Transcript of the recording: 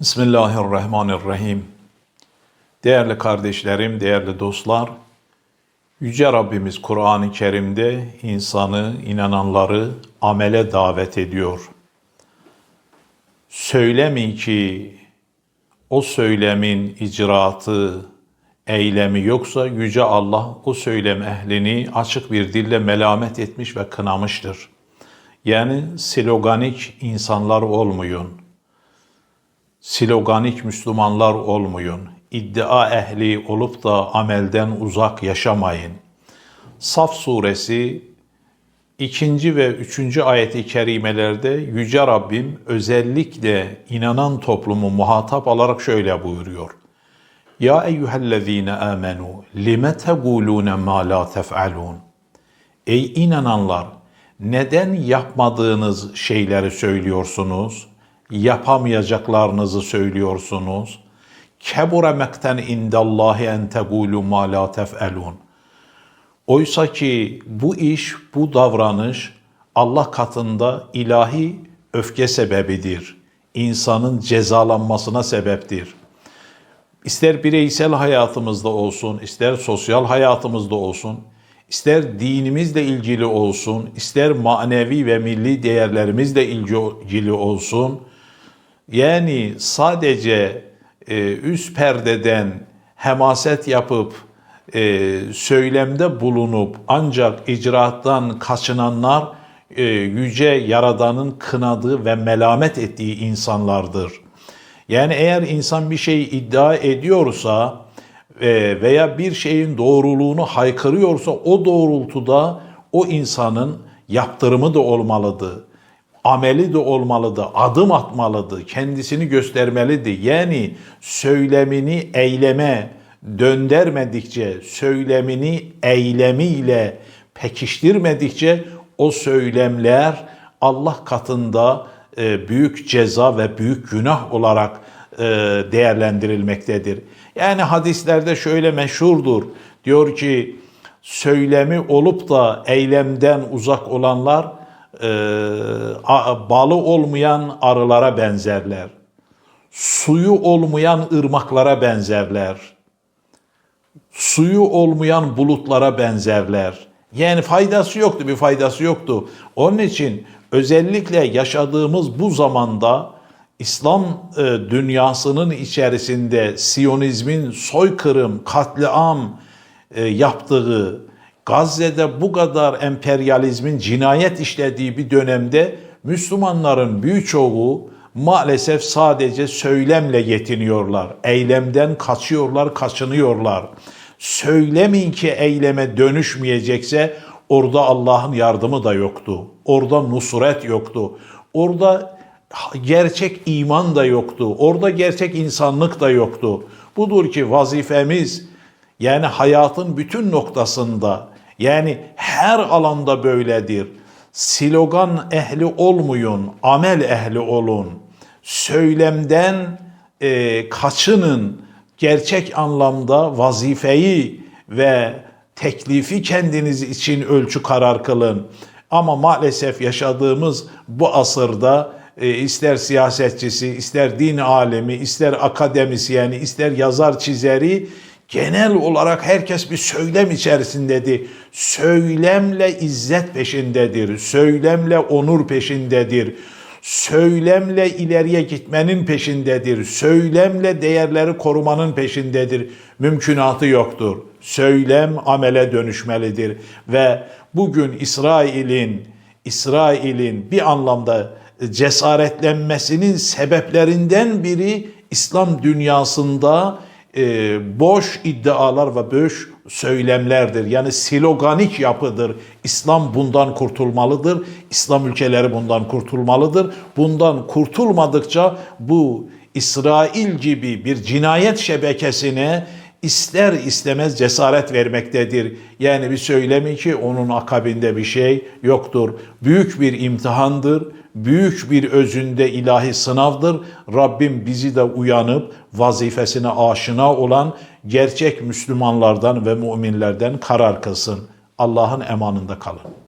Bismillahirrahmanirrahim. Değerli kardeşlerim, değerli dostlar, Yüce Rabbimiz Kur'an-ı Kerim'de insanı, inananları amele davet ediyor. Söylemin ki o söylemin icraatı, eylemi yoksa Yüce Allah o söylem ehlini açık bir dille melamet etmiş ve kınamıştır. Yani sloganik insanlar olmayın sloganik Müslümanlar olmayın. İddia ehli olup da amelden uzak yaşamayın. Saf suresi ikinci ve üçüncü ayeti kerimelerde Yüce Rabbim özellikle inanan toplumu muhatap alarak şöyle buyuruyor. Ya eyyühellezine amenu lime tegulune ma la tef'alun. Ey inananlar neden yapmadığınız şeyleri söylüyorsunuz?'' Yapamayacaklarınızı söylüyorsunuz. Kebure mekten indallahi en tegulu ma la tef'elun. Oysa ki bu iş, bu davranış Allah katında ilahi öfke sebebidir. İnsanın cezalanmasına sebeptir. İster bireysel hayatımızda olsun, ister sosyal hayatımızda olsun, ister dinimizle ilgili olsun, ister manevi ve milli değerlerimizle ilgili olsun, yani sadece e, üst perdeden hemaset yapıp e, söylemde bulunup ancak icraattan kaçınanlar e, yüce yaradanın kınadığı ve melamet ettiği insanlardır. Yani eğer insan bir şey iddia ediyorsa e, veya bir şeyin doğruluğunu haykırıyorsa o doğrultuda o insanın yaptırımı da olmalıdır ameli de olmalıdır, adım atmalıdır, kendisini göstermelidir. Yani söylemini eyleme döndermedikçe, söylemini eylemiyle pekiştirmedikçe o söylemler Allah katında e, büyük ceza ve büyük günah olarak e, değerlendirilmektedir. Yani hadislerde şöyle meşhurdur. Diyor ki söylemi olup da eylemden uzak olanlar e, balı olmayan arılara benzerler. Suyu olmayan ırmaklara benzerler. Suyu olmayan bulutlara benzerler. Yani faydası yoktu, bir faydası yoktu. Onun için özellikle yaşadığımız bu zamanda İslam e, dünyasının içerisinde Siyonizmin soykırım, katliam e, yaptığı Gazze'de bu kadar emperyalizmin cinayet işlediği bir dönemde Müslümanların birçoğu maalesef sadece söylemle yetiniyorlar. Eylemden kaçıyorlar, kaçınıyorlar. Söylemin ki eyleme dönüşmeyecekse orada Allah'ın yardımı da yoktu. Orada nusret yoktu. Orada gerçek iman da yoktu. Orada gerçek insanlık da yoktu. Budur ki vazifemiz yani hayatın bütün noktasında yani her alanda böyledir. Slogan ehli olmayın, amel ehli olun. Söylemden e, kaçının gerçek anlamda vazifeyi ve teklifi kendiniz için ölçü karar kılın. Ama maalesef yaşadığımız bu asırda e, ister siyasetçisi, ister din alemi, ister akademisyeni, ister yazar çizeri genel olarak herkes bir söylem içerisindedir. Söylemle izzet peşindedir. Söylemle onur peşindedir. Söylemle ileriye gitmenin peşindedir. Söylemle değerleri korumanın peşindedir. Mümkünatı yoktur. Söylem amele dönüşmelidir ve bugün İsrail'in İsrail'in bir anlamda cesaretlenmesinin sebeplerinden biri İslam dünyasında e, boş iddialar ve boş söylemlerdir. Yani sloganik yapıdır. İslam bundan kurtulmalıdır. İslam ülkeleri bundan kurtulmalıdır. Bundan kurtulmadıkça bu İsrail gibi bir cinayet şebekesine ister istemez cesaret vermektedir. Yani bir söylemi ki onun akabinde bir şey yoktur. Büyük bir imtihandır büyük bir özünde ilahi sınavdır. Rabbim bizi de uyanıp vazifesine aşina olan gerçek Müslümanlardan ve müminlerden karar kılsın. Allah'ın emanında kalın.